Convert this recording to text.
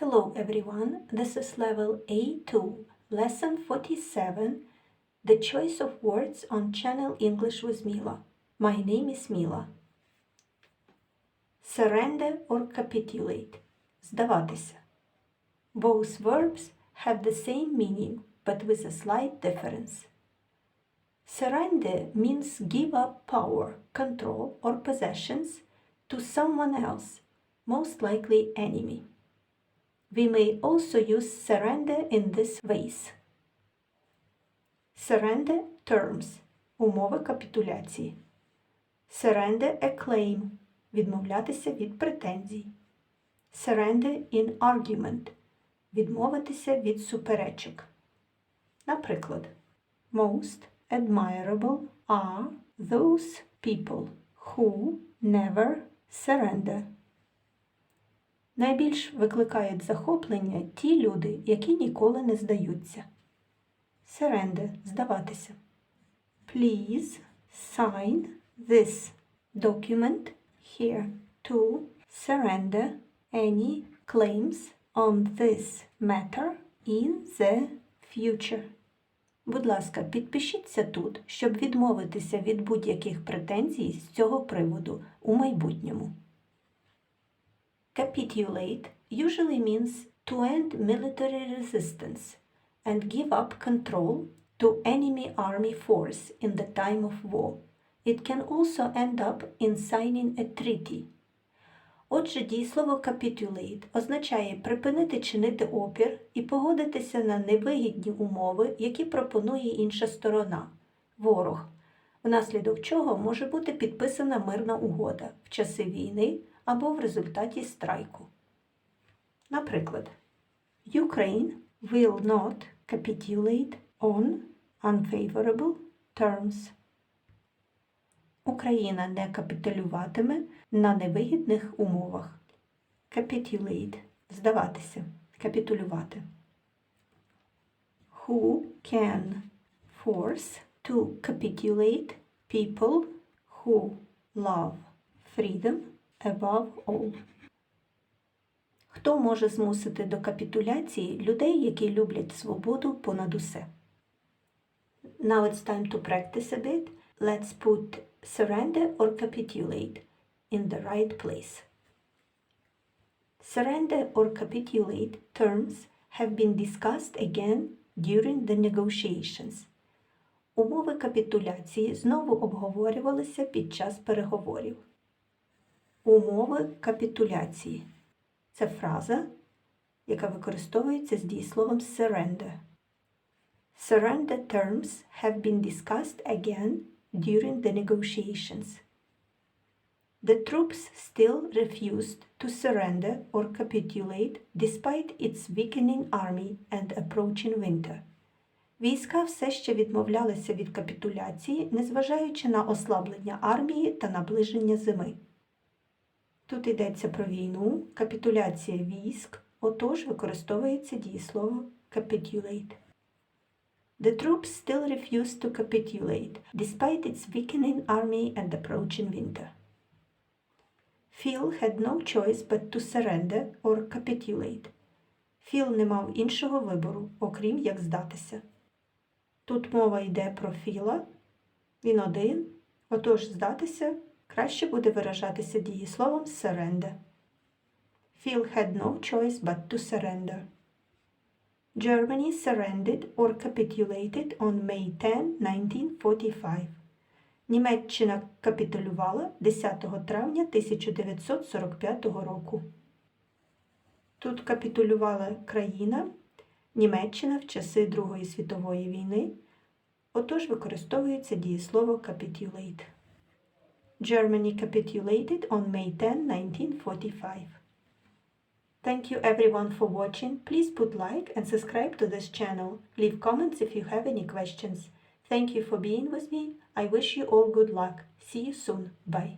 Hello everyone, this is level A2, lesson 47, the choice of words on channel English with Mila. My name is Mila. Surrender or capitulate. Здаватися. Both verbs have the same meaning, but with a slight difference. Surrender means give up power, control, or possessions to someone else, most likely enemy. We may also use surrender in these ways. Surrender terms умови капітуляції. Surrender a claim відмовлятися від претензій. Surrender in argument відмовитися від суперечок. Наприклад, most admirable are those people who never surrender. Найбільш викликають захоплення ті люди, які ніколи не здаються. Surrender – здаватися. Please sign this document here to surrender any claims on this matter in the future. Будь ласка, підпишіться тут, щоб відмовитися від будь-яких претензій з цього приводу у майбутньому. Capitulate usually means to end military resistance and give up control to enemy army force in the time of war. It can also end up in signing a treaty. Отже, дієслово capitulate означає припинити чинити опір і погодитися на невигідні умови, які пропонує інша сторона ворог, внаслідок чого може бути підписана мирна угода в часи війни або в результаті страйку. Наприклад, Ukraine will not capitulate on unfavorable terms. Україна не капітулюватиме на невигідних умовах. Capitulate – здаватися, капітулювати. Who can force to capitulate people who love freedom above all? Хто може змусити до капітуляції людей, які люблять свободу понад усе? Now it's time to practice a bit. Let's put surrender or capitulate in the right place. Surrender or capitulate terms have been discussed again during the negotiations. Умови капітуляції знову обговорювалися під час переговорів. Умови капітуляції це фраза, яка використовується з дієсловом surrender. Surrender terms have been discussed again during the negotiations. The troops still refused to surrender or capitulate despite its weakening army and approaching winter. Війська все ще відмовлялися від капітуляції, незважаючи на ослаблення армії та наближення зими. Тут йдеться про війну, капітуляція військ, отож використовується дієслово capitulate. The troops still refused to capitulate, despite its weakening army and approaching winter. Phil had no choice but to surrender or capitulate. Філ не мав іншого вибору, окрім як здатися. Тут мова йде про Філа, він один, отож здатися краще буде виражатися дієсловом surrender. Phil had no choice but to surrender. Germany surrendered or capitulated on May 10, 1945. Німеччина капітулювала 10 травня 1945 року. Тут капітулювала країна Німеччина в часи Другої світової війни, отож використовується дієслово capitulate. Germany capitulated on May 10, 1945. Thank you everyone for watching. Please put like and subscribe to this channel. Leave comments if you have any questions. Thank you for being with me. I wish you all good luck. See you soon. Bye.